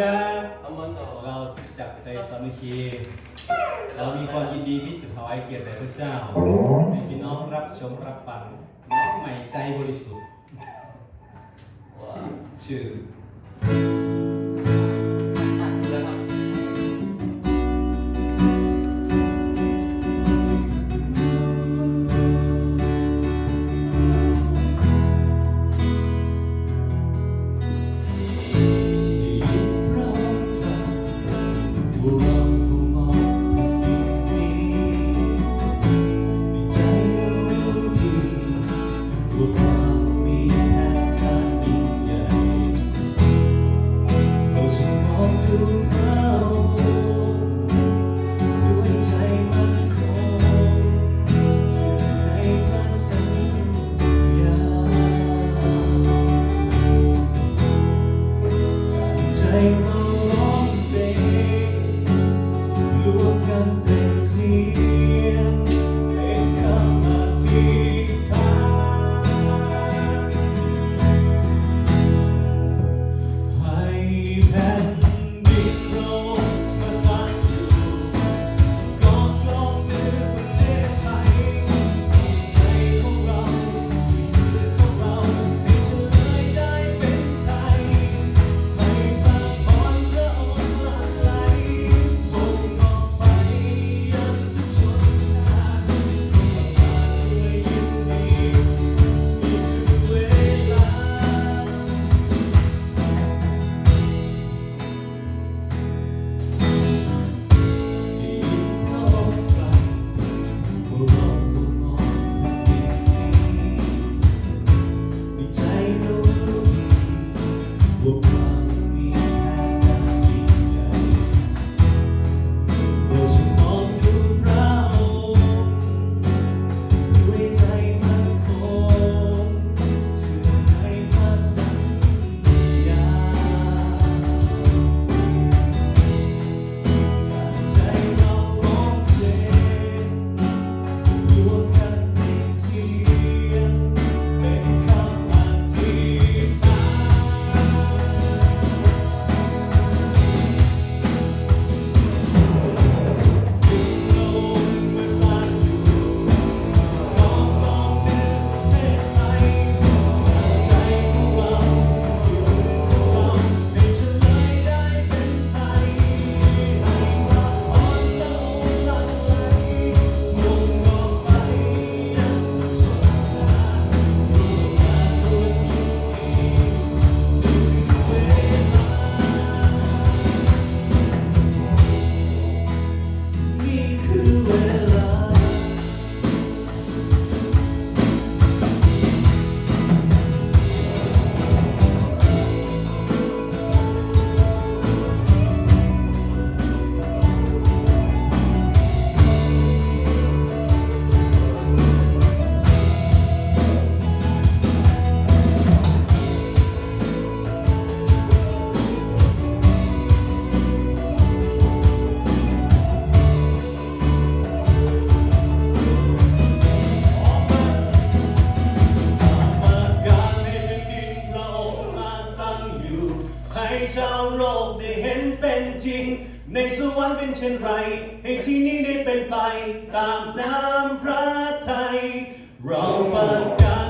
ครับ한 번 더. เราจากใจสามีเรามีความยินดีที่จะถวายเกียรติแด่พระเจ้าให้พี่น้องรับชมรับฟังน้องใหม่ใจบริสุทธิ์,ชื่อ nothing จริง ในสวรรค์เป็นเช่นไร ให้ที่นี้ได้เป็นไป ตามน้ำพระทัยเราประกาศ